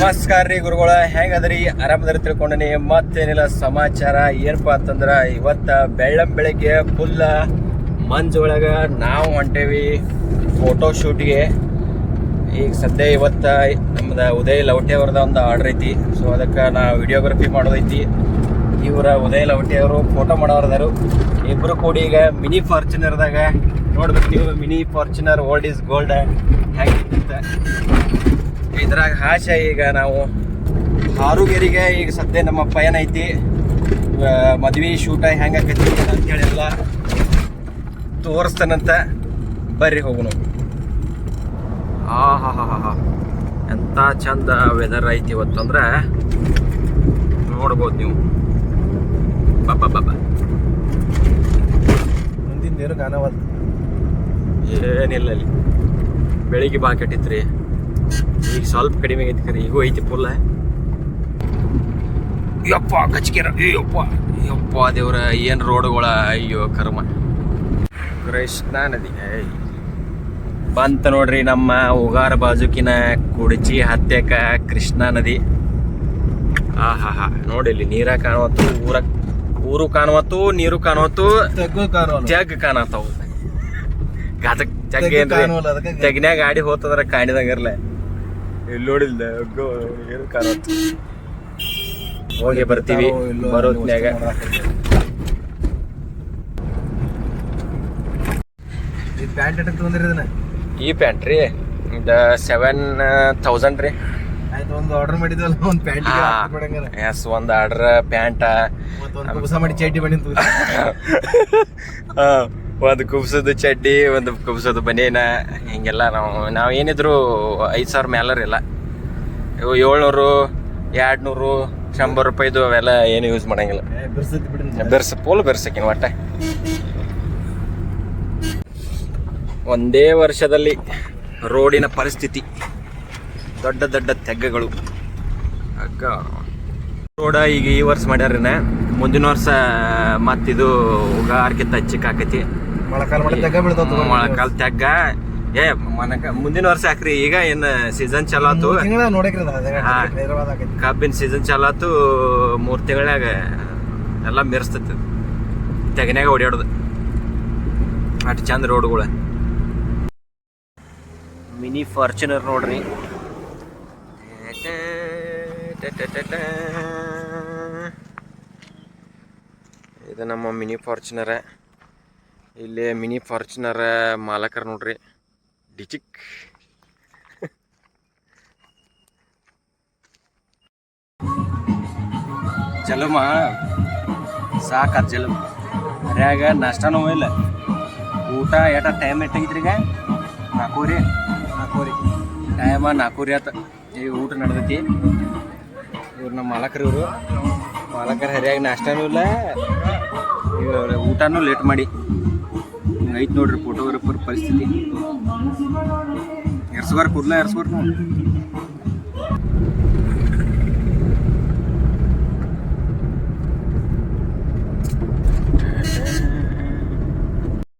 ನಮಸ್ಕಾರ ರೀ ಗುರುಗಳ. ಹೆಂಗದ್ರಿ? ಆರಾಮದ್ರಿ ತಿಳ್ಕೊಂಡನಿ. ಮತ್ತೇನಿಲ್ಲ, ಸಮಾಚಾರ. ಏನಪ್ಪ ಅಂತಂದ್ರೆ, ಇವತ್ತ ಬೆಳ್ಳಂ ಬೆಳಗ್ಗೆ ಫುಲ್ ಮಂಜೊಳಗ ನಾವು ಹೊಂಟೇವಿ ಫೋಟೋ ಶೂಟ್ಗೆ ಈಗ ಸದ್ಯ ಇವತ್ತ ನಮ್ದು ಉದಯ್ ಲವಟೆ ಅವ್ರದ ಒಂದು ಆರ್ಡರ್ ಐತಿ. ಸೊ ಅದಕ್ಕೆ ನಾ ವಿಡಿಯೋಗ್ರಫಿ ಮಾಡೋದೈತಿ. ಇವರ ಉದಯ್ ಲವಟೆ ಅವರು ಫೋಟೋ ಮಾಡೋರ್ದಾರು. ಇಬ್ಬರು ಕೂಡಿ ಈಗ ಮಿನಿ ಫಾರ್ಚುನರ್ದಾಗ ನೋಡ್ಬೇಕು ನೀವು. Mini Fortuner old is gold ಹೆಂಗಿತ್ತ ಇದ್ರಾಗ ಹಾಶ ಈಗ ನಾವು ಹಾರುಗೇರಿಗೆ ಈಗ ಸದ್ಯ ನಮ್ಮ ಪಯಣ ಐತಿ. ಮದ್ವೆ ಶೂಟ ಅಂತ ಅಂತೇಳಿ ಎಲ್ಲ ತೋರಿಸ್ತಾನಂತ ಬರ್ರಿ ಹೋಗೋಣ ಆ ಹಾ ಹಾ ಹಾ ಹಾ ಎಂಥ ಚಂದ ವೆದರ್ ಐತಿ ಇವತ್ತು ಅಂದ್ರೆ ನೋಡ್ಬೋದು ನೀವು. ಬಾಬಾ ಬಾಬಾ ಮುಂದಿನ ಏನು ಕಾಣವಲ್ಲ ಏನಿಲ್ಲ ಅಲ್ಲಿ ಬೆಳಿಗ್ಗೆ ಬಾ ಕೆಟ್ಟಿತ್ರಿ ಈಗ ಸ್ವಲ್ಪ ಕಡಿಮೆ ಆಗೈತಿ ಖರೆ ಈಗೂ ಐತಿ ಪುಲ್ಲ ಯಪ್ಪ ಕಚ್ಕೇರ ಅಯ್ಯಪ್ಪ ಯಪ್ಪ ದೇವ್ರ ಏನು ರೋಡ್ಗಳ ಅಯ್ಯೋ ಕರ್ಮ. ಕೃಷ್ಣ ನದಿ. ಬಂತ ನೋಡ್ರಿ ನಮ್ಮ ಉಗಾರ ಬಾಜುಕಿನ ಕುಡಚಿ ಹತ್ಯಕ ಕೃಷ್ಣಾ ನದಿ. ಆ ಹಾ ಹಾ ನೋಡಿ ಇಲ್ಲಿ ನೀರ ಕಾಣುವತ್ತು ಊರ ಊರು ಕಾಣುವತ್ತು ನೀರು ಕಾಣುವತ್ತು ಜಗ್ ಕಾಣತ್ತವು. ತೆಗ್ ಜಗ್ ಏನ್ರಿ? ಜಗ್ನ್ಯಾಗ ಗಾಡಿ ಹೋತಂದ್ರ ಕಾಣಿದಂಗಿರ್ಲ. ಇಲ್ಲಿ ನೋಡಿಲ್ದೆ ಏನು ಕಾರ ಹೋಗಿ ಬರ್ತೀವಿ ಬರೋತ್ನ್ಯಾಗ ಈ ಪ್ಯಾಂಟ್ ಎಟ್ಟಕ್ಕೆ ತೊಗೊಂಡ್ರಿ ಇದನ್ನ? ಈ ಪ್ಯಾಂಟ್ ರೀ ಇದು ಸೆವೆನ್ ತೌಸಂಡ್ ರೀ. ಆಯ್ತು ಒಂದು ಆರ್ಡರ್ ಮಾಡಿದ್ವಲ್ಲ ಒಂದು ಪ್ಯಾಂಟ್ ಎಸ್ ಒಂದು ಆರ್ಡ್ರ್ ಪ್ಯಾಂಟ. ಮಾಡಿ ಚೈಟಿ ಬಂದಿತ್ತು ಒಂದು ಕುಬ್ಸದ ಚಡ್ಡಿ ಒಂದು ಕುಬ್ಸದ ಬನೇನ ಹಿಂಗೆಲ್ಲ ನಾವು ನಾವು ಏನಿದ್ರು ಐದು ಸಾವಿರ ಮ್ಯಾಲರಿಲ್ಲ ಇವು ಏಳ್ನೂರು ಎರಡು ನೂರು ಶಂಬರ್ ರೂಪಾಯಿದು ಅವೆಲ್ಲ ಏನು ಯೂಸ್ ಮಾಡಂಗಿಲ್ಲ. ಬೆರ್ಸ ಪೋಲ್ ಬೆರ್ಸಕಿನ ಒಟ್ಟ. ಒಂದೇ ವರ್ಷದಲ್ಲಿ ರೋಡಿನ ಪರಿಸ್ಥಿತಿ. ದೊಡ್ಡ ದೊಡ್ಡ ತೆಗ್ಗಗಳು. ಅಗ್ಗ. ರೋಡ ಈಗ ಈ ವರ್ಷ ಮಾಡ್ಯಾರನ ಮುಂದಿನ ವರ್ಷ ಮತ್ತಿದು ಉಗಾರ್ಕಿಂತ ಹಚ್ಚಿಕ್ ಆಕೈತಿ ಮೊಳಕಾಲ್ ತಗ್ಗ ತೆಗ್ಗ ಬೀಳ್ತಾವ ಮೊಳಕಾಲ್ ತೆಗ್ಗ. ಏ ಮನಕ ಮುಂದಿನ ವರ್ಷ ಹಾಕ್ರಿ ಈಗ ಏನ್ ಸೀಸನ್ ಚಲೋ ಆತು? ಕಬ್ಬಿನ ಸೀಸನ್ ಚಲಾತು ಮೂರ್ ತಿಂಗಳಾಗ ಎಲ್ಲ ಮೆರೆಸ್ತೈತಿ. ತೆಗನ್ಯಾಗ ಓಡಾಡೋದು ಅಟ್ ಚಂದ ರೋಡ್ಗಳು. ಮಿನಿ ಫಾರ್ಚುನರ್ ನೋಡ್ರಿ. ಇದು ನಮ್ಮ ಮಿನಿ ಫಾರ್ಚುನರ. ಇಲ್ಲಿ ಮಿನಿ ಫಾರ್ಚುನರ್ ಮಾಲಕರು ನೋಡ್ರಿ. ಡಿಚಿಕ್ ಜಲಮ. ಸಾಕ ಜಲಮ. ಅರ್ಯಾಗ ನಾಷ್ಟಾನೂ ಇಲ್ಲ. ಊಟ ಎಟ ಟೈಮ್ ಎಟ್ಟಾಗಿದ್ರಿಗ ಈಗ? ನಾಲ್ಕೂರಿ ಹಾಕೋರಿ ಟೈಮ ನಾಲ್ಕೂರಿ ಆತ. ಈ ಊಟ ನಡೆದೈತಿ. ಇವ್ರು ನಮ್ಮ ಮಾಲಕರು ಇವರು. ಮಾಲಕರು ಹರಿಯಾಗ ನಾಷ್ಟಾನೂ ಇಲ್ಲ. ಊಟನೂ ಲೇಟ್ ಮಾಡಿ. ಐತೆ ನೋಡ್ರಿ ಫೋಟೋಗ್ರಾಫರ್ ಪರಿಸ್ಥಿತಿ. ಎರ್ಸ್ಬಾರ್ ಕೂದಲ ಎರ್ಸ್ಬಾರ್ ನಾವು